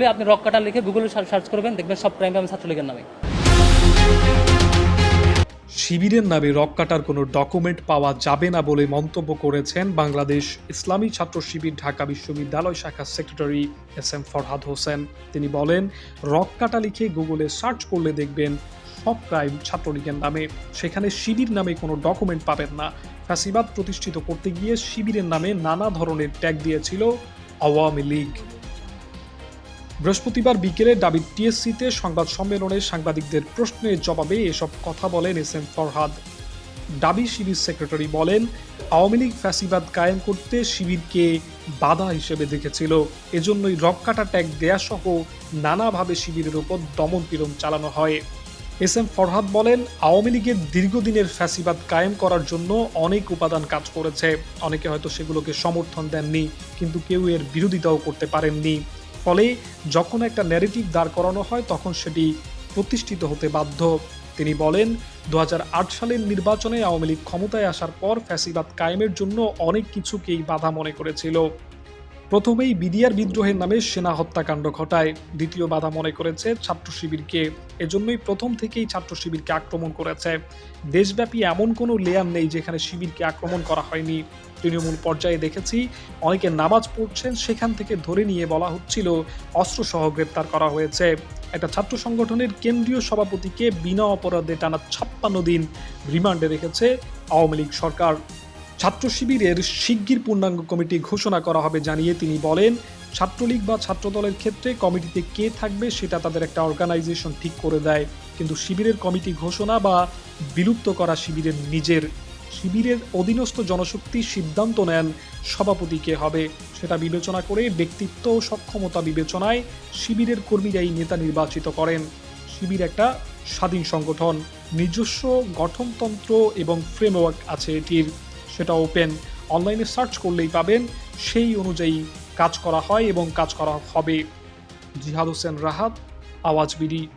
আপনি রক কাটা লিখে গুগলে সার্চ করবেন, দেখবেন সব প্রাইম পাবেন ছাত্রলীগের নামে। শিবিরের নামে রক কাটার কোনো ডকুমেন্ট পাওয়া যাবে না বলে মন্তব্য করেছেন বাংলাদেশ ইসলামী ছাত্র শিবির ঢাকা বিশ্ববিদ্যালয় শাখার secretary S M Farhad Hossain. তিনি বলেন রক কাটা লিখে গুগলে সার্চ করলে দেখবেন সব ক্রাইম ছাত্রলীগের নামে। সেখানে শিবির নামে কোনো ডকুমেন্ট পাবেন না। ফ্যাসিবাদ প্রতিষ্ঠিত করতে গিয়ে শিবিরের নামে নানা ধরনের ট্যাগ দিয়েছিল আওয়ামী লীগ। বৃহস্পতিবার বিকেলে ডাবি টিএসসিতে সংবাদ সম্মেলনে সাংবাদিকদের প্রশ্নের জবাবে এসব কথা বলেন এস এম ফরহাদ। ডাবি শিবির সেক্রেটারি বলেন, আওয়ামী লীগ ফ্যাসিবাদ কায়েম করতে শিবিরকে বাধা হিসেবে দেখেছিল। এজন্যই রক্কাটা ট্যাগ দেয়া সহ নানাভাবে শিবিরের ওপর দমন পীড়ন চালানো হয়। এস এম ফরহাদ বলেন, আওয়ামী লীগের দীর্ঘদিনের ফ্যাসিবাদ কায়েম করার জন্য অনেক উপাদান কাজ করেছে। অনেকে হয়তো সেগুলোকে সমর্থন দেননি, কিন্তু কেউ এর বিরোধিতাও করতে পারেননি। ফলে যখন একটা ন্যারেটিভ দাঁড় করানো হয়, তখন সেটি প্রতিষ্ঠিত হতে বাধ্য। তিনি বলেন দু হাজার আট সালের নির্বাচনে আওয়ামী লীগ ক্ষমতায় আসার পর ফ্যাসিবাদ কায়েমের জন্য অনেক কিছুকেই বাধা মনে করেছিল। প্রথমেই বিডিআর বিদ্রোহের নামে সেনা হত্যাকাণ্ড ঘটায়। দ্বিতীয় বাধা মনে করেছে ছাত্র শিবিরকে। এজন্যই প্রথম থেকেই ছাত্র শিবিরকে আক্রমণ করেছে। দেশব্যাপী এমন কোনো লেয়ার নেই যেখানে শিবিরকে আক্রমণ করা হয়নি। তৃণমূল পর্যায়ে দেখেছি, অনেকে নামাজ পড়ছেন, সেখান থেকে ধরে নিয়ে বলা হচ্ছিল অস্ত্রসহ গ্রেপ্তার করা হয়েছে। একটা ছাত্র সংগঠনের কেন্দ্রীয় সভাপতিকে বিনা অপরাধে টানা ছাপ্পান্ন দিন রিমান্ডে রেখেছে আওয়ামী লীগ সরকার। ছাত্র শিবিরের শিগগির পূর্ণাঙ্গ কমিটি ঘোষণা করা হবে জানিয়ে তিনি বলেন, ছাত্রলীগ বা ছাত্রদলের ক্ষেত্রে কমিটিতে কে থাকবে সেটা তাদের একটা অর্গানাইজেশন ঠিক করে দেয়। কিন্তু শিবিরের কমিটি ঘোষণা বা বিলুপ্ত করা শিবিরের নিজের। শিবিরের অধীনস্থ জনশক্তি সিদ্ধান্ত নেন সভাপতি কে হবে। সেটা বিবেচনা করে ব্যক্তিত্ব ও সক্ষমতা বিবেচনায় শিবিরের কর্মীরাই নেতা নির্বাচিত করেন। শিবির একটা স্বাধীন সংগঠন। নিজস্ব গঠনতন্ত্র এবং ফ্রেমওয়ার্ক আছে এটির। সেটা ওপেন অনলাইনে সার্চ করলেই পাবেন। সেই অনুযায়ী কাজ করা হয় এবং কাজ করা হবে। জিহাদ হোসেন রাহাত, আওয়াজ বিডি।